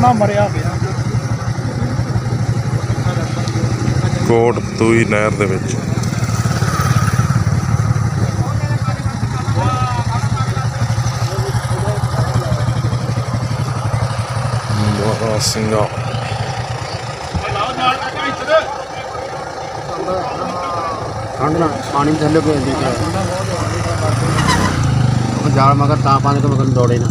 ਨਾ ਮਰਿਆ ਪਿਆ ਕੋਟ ਤੂਈ ਨਹਿਰ ਦੇ ਵਿੱਚ। ਮਹਾ ਸਿੰਘਾ। ਠੰਡ ਨਾਲ ਪਾਣੀ ਥੱਲੇ ਕੋਈ ਨਹੀਂ ਉਹ ਜਾਲ ਮਗਰ ਤਾਂ ਪਾਣੀ ਤੋਂ ਮਗਰ ਦੌੜੇ ਨਾ।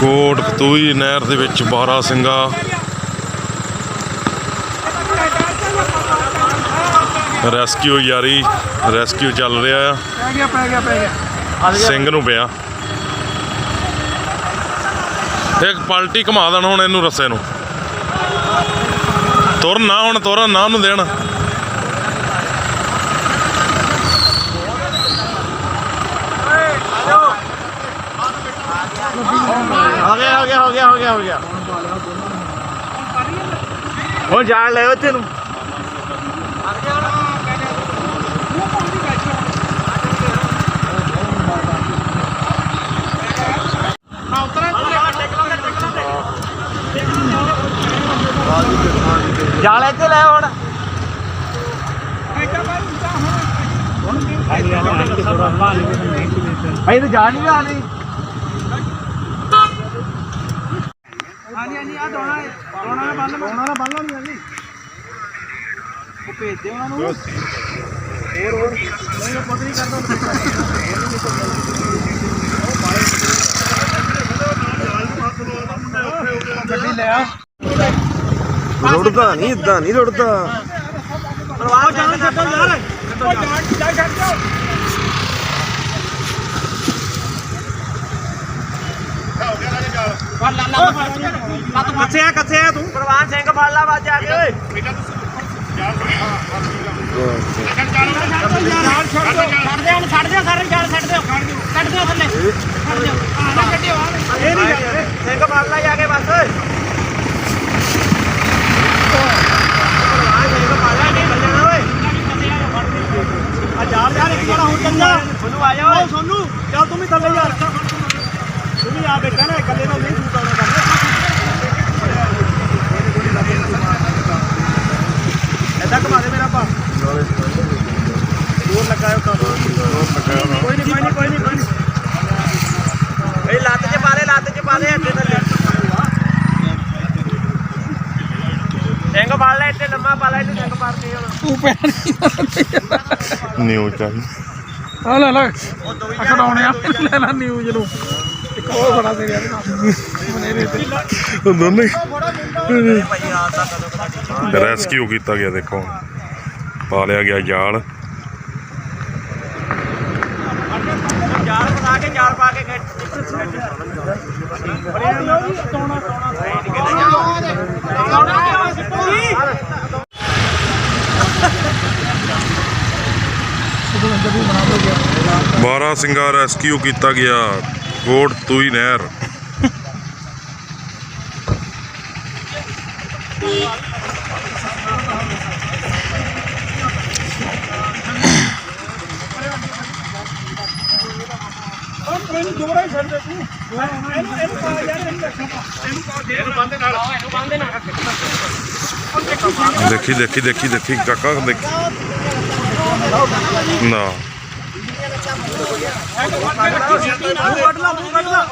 ਕੋਟ ਤੂਈ ਨਹਿਰ ਦੇ ਵਿੱਚ ਬਾਰਾ ਸਿੰਘਾ ਰੈਸਕਿਊ ਯਾਰੀ ਰੈਸਕਿਊ ਚੱਲ ਰਿਹਾ ਆ। ਪੈ ਗਿਆ ਪੈ ਗਿਆ ਪੈ ਗਿਆ। ਸਿੰਘ ਨੂੰ ਪਿਆ। ਇੱਕ ਪਲਟੀ ਘੁਮਾ ਦੇਣ ਹੁਣ ਇਹਨੂੰ ਰੱਸੇ ਨੂੰ। ਤੁਰਨ ਨਾ ਹੁਣ ਤੁਰਨ ਨਾ ਉਹਨੂੰ ਦੇਣ। ਹੋ ਗਿਆ ਹੋ ਗਿਆ ਹੋ ਗਿਆ ਹੋ ਗਿਆ ਹੋ ਗਿਆ। ਹੁਣ ਜਾਣ ਲੈ ਉੱਥੇ ਨੂੰ। ਜਾਲ ਇੱਥੇ ਲੈ ਹੁਣ। ਭਾਈ ਤੇ ਜਾਣ ਨਹੀਂ ਆਣੀ ਹਾਂਜੀ ਹਾਂਜੀ ਆ ਦੋਣਾ ਦੋਣਾ ਨਾਲ ਬੰਨ ਦੋਣਾ ਨਾਲ ਬੰਨ ਲਾਉਣੀ ਆ ਉਹ ਭੇਜ ਦੇ ਉਹਨਾਂ ਨੂੰ ਹੋਰ ਹੋਰ ਨਹੀਂ ਪਤਾ ਨਹੀਂ ਕਰਦਾ ਗੱਡੀ ਲੈ ਆ। ਰੁੜਦਾ ਨਹੀਂ ਇਦਾਂ ਨਹੀਂ ਰੁੜਦਾ। ਪਰਵਾਹ ਜਾਣ ਛੱਡੋ ਯਾਰ। ਉਹ ਜਾਣ ਜਾ ਛੱਡ ਜਾਓ ਕਿੱਥੇ ਆ ਕਿੱਥੇ ਆ ਤੂੰ। ਪ੍ਰਵਾਨ ਸਿੰਘ ਫੜ ਲਾ ਵੱਜ ਆ ਕੇ ਓਏ। ਛੱਡ ਦੇ ਉਹਨੂੰ ਛੱਡ ਦਿਓ ਸਾਰੇ ਜਾਲ ਛੱਡ ਦਿਓ। ਕੱਢ ਦਿਓ। ਥੱਲੇ ਛੱਡ ਦਿਓ। ਆ ਨਾ ਕੱਢਿਓ ਆ ਇਹ ਨਹੀਂ ਜਾਂਦੇ। ਸਿੰਘ ਫੜ ਲਾ ਜਾ ਕੇ ਬਸ। ਓਏ ਕੋਈ ਨਹੀਂ ਕੋਈ ਨਹੀਂ ਤੂੰ ਪੈਣਾ ਨਿਊ ਚਾਹੀ ਆ ਲੈ ਲੈ ਖੜਾਉਣੇ ਆ ਲੈ ਲੈ ਨਿਊਜ਼ ਨੂੰ। ਇੱਕ ਹੋਰ ਬੜਾ ਦੇ ਰਿਹਾ ਮਨੇਰੇ ਤੇ। ਦੋਨੇ ਰੈਸਕਿਊ ਕੀਤਾ ਗਿਆ ਦੇਖੋ। ਪਾ ਲਿਆ ਗਿਆ ਜਾਲ। ਜਾਲ ਬਣਾ ਕੇ ਜਾਲ ਪਾ ਕੇ ਗੱਡੀ ਬੜੇ ਲੋਕੀ ਟੋਣਾ ਬਾਰਾ ਸਿੰਘਾਂ ਰੈਸਕਿਊ ਕੀਤਾ ਗਿਆ, ਕੋਟ ਤੂਈ ਨਹਿਰ। ਦੇਖੀ ਦੇਖੀ ਦੇਖੀ ਦੇਖੀ, ਕਾਕਾ, ਦੇਖੀ। ਨਾ। ਕੱਢ ਲਾ ਮੂੰਹ ਕੱਢ ਲਾ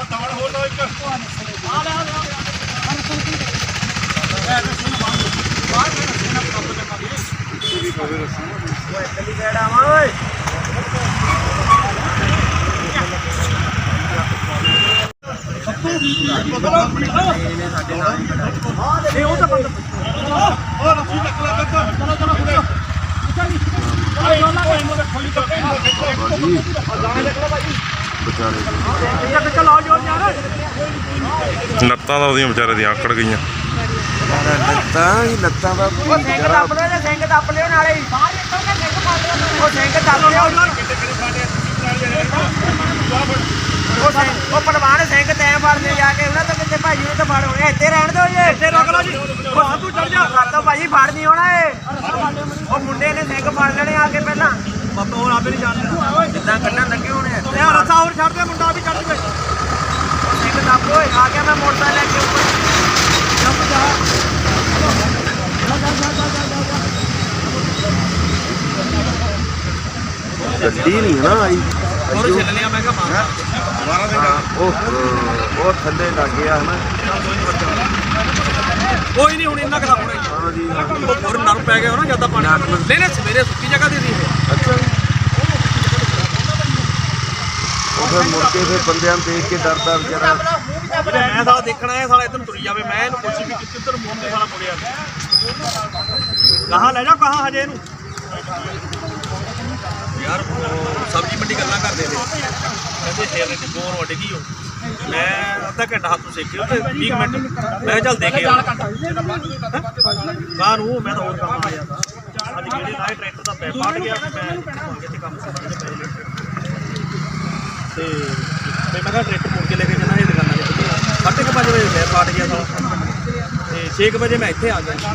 ਇਹ ਉਹ ਤਾਂ ਬੰਦ ਉਹ ਰੱਸੀ ਚੱਕ ਲੈ ਚੱਕ ਚਲੋ ਚਲੋ ਚਲੋ ਆਏ ਉਹਨਾਂ ਕੋਈ ਮੁੰਡੇ ਖੋਲੀ ਕੱਪੇ ਜਾਣੇ ਦੇਖ ਲਓ ਭਾਈ ਵਿਚਾਰੇ ਚੱਲ ਆਓ ਜੋਰ ਯਾਰ ਲੱਤਾਂ ਦਾ ਉਹਦੀਆਂ ਵਿਚਾਰੇ ਦੀਆਂ ਆਕੜ ਗਈਆਂ। ਲੱਤਾਂ ਹੀ ਲੱਤਾਂ ਦਾ ਉਹ ਸਿੰਘ ਦੱਬ ਲਿਓ ਤੇ ਸਿੰਘ ਦੱਬ ਲਿਓ ਨਾਲੇ। ਹੀ ਉਹ ਸਿੰਘ ਦੱਬ ਲਿਓ। ਉਹ ਸਿੰਘ ਉਹ ਪਰਵਾਨ ਸਿੰਘ ਤੈਂ ਫੜਦੇ ਜਾ ਕੇ ਉਹਨਾਂ ਤੋਂ ਕਿੱਥੇ ਭਾਜੀ ਨੂੰ ਤਾਂ ਫੜ ਹੋਣੇ ਇੱਥੇ ਰਹਿਣ ਦਿਓ ਜੀ। ਇੱਥੇ ਰੁਕ ਲਓ ਜੀ। ਹਾਂ ਤੂੰ ਚੱਲ ਜਾ। ਦੋ ਭਾਜੀ ਫੜ ਨਹੀਂ ਹੋਣਾ ਇਹ। ਉਹ ਮੁੰਡੇ ਨੇ ਸਿੰਘ ਫੜ ਲੈਣੇ ਆ ਕੇ ਪਹਿਲਾਂ। ਬਾਬਾ ਹੋਰ ਆਪੇ ਨਹੀਂ ਜਾਣਦੇ। ਜਿੱਦਾਂ ਕੰਨਾਂ ਲੱਗੇ ਹੋਣੇ ਆ। ਤੇ ਆ ਰਸਾ ਹੋਰ ਛੱਡ ਦੇ ਮੁੰਡਾ ਵੀ ਦੇ ਉਹ ਸਿੰਘ ਦੱਬ ਓਏ ਆ ਗਿਆ ਮੈਂ ਮੋਟਰਸਾਈਕਲ ਲੈ ਕੇ ਉੱਪਰ। ਗੱਡੀ ਨਹੀਂ ਨਾ ਆਈ। ਹੋਰ ਛੱਡ ਲਿਆ ਮੈਂ ਕਿਹਾ ਮਾਰ। ਉਹ ਉਹ ਥੱਲੇ ਲੱਗ ਗਿਆ ਹਨਾ। ਕੋਈ ਨਹੀਂ ਹੁਣ ਇੰਨਾ ਕਦਾ ਹੋਣਾ ਹੀ ਹਾਂ ਜੀ ਹਾਂ। ਆ। ਹੋਰ ਨਰਮ ਪੈ ਗਿਆ ਹੋਣਾ ਜ਼ਿਆਦਾ ਪਾਣੀ ਨਹੀਂ ਨਹੀਂ ਸਵੇਰੇ ਸੁੱਕੀ ਜਗ੍ਹਾ ਦੀ ਸੀ ਇਹ ਅੱਛਾ ਜੀ। ਉਹ ਫਿਰ ਮੁੜ ਕੇ ਫਿਰ ਬੰਦਿਆਂ ਨੂੰ ਦੇਖ ਕੇ ਡਰਦਾ ਵਿਚਾਰਾ ਮੈਂ ਸਾਲਾ ਦੇਖਣਾ ਹੈ ਸਾਲਾ ਇੱਧਰ ਤੁਰੀ ਜਾਵੇ। ਮੈਂ ਇਹਨੂੰ ਪੁੱਛੀ ਵੀ ਕਿੱਥੇ ਉੱਧਰ ਮੂੰਹ ਤੇ ਸਾਲਾ ਮੁੜਿਆ। ਕਹਾਂ ਲੈ ਜਾ ਕਹਾਂ ਹਜੇ ਇਹਨੂੰ। ਯਾਰ, ਸਬਜ਼ੀ ਮੰਡੀ ਗੱਲਾਂ ਕਰਦੇ ਨੇ। ਕਹਿੰਦੇ ਸ਼ੇਰ ਨੇ ਗੋਰ ਵੱਢ ਗਈ ਉਹ ਮੈਂ ਅੱਧਾ ਘੰਟਾ ਹੱਥੋਂ ਸੇਕਿਆ ਤੇ 20 ਮਿੰਟ। ਮੈਂ ਚੱਲ ਦੇਖ ਆ। ਨੂੰ ਮੈਂ ਤਾਂ ਹੋਰ ਕੰਮ ਆ ਗਿਆ ਅੱਜ ਕਿਹੜੇ ਲਾਏ ਟਰੈਕਟਰ ਦਾ ਪੈਪ ਫਟ ਗਿਆ ਮੈਂ ਕਿੱਥੇ ਕੰਮ ਸੀ ਤੇ ਤੇ ਮੈਂ ਕਿਹਾ ਟਰੈਕਟਰ ਮੁੜ ਕੇ ਲੈ ਕੇ ਜਾਣਾ, ਇਹ ਦੁਕਾਨਾਂ ਦੇ ਉੱਤੇ ਸਾਢੇ ਕੁ ਪੰਜ ਵਜੇ ਪੈਪ ਫਟ ਗਿਆ ਸਾਲਾ ਤੇ 6 ਵਜੇ ਮੈਂ ਇੱਥੇ ਆ ਗਿਆ।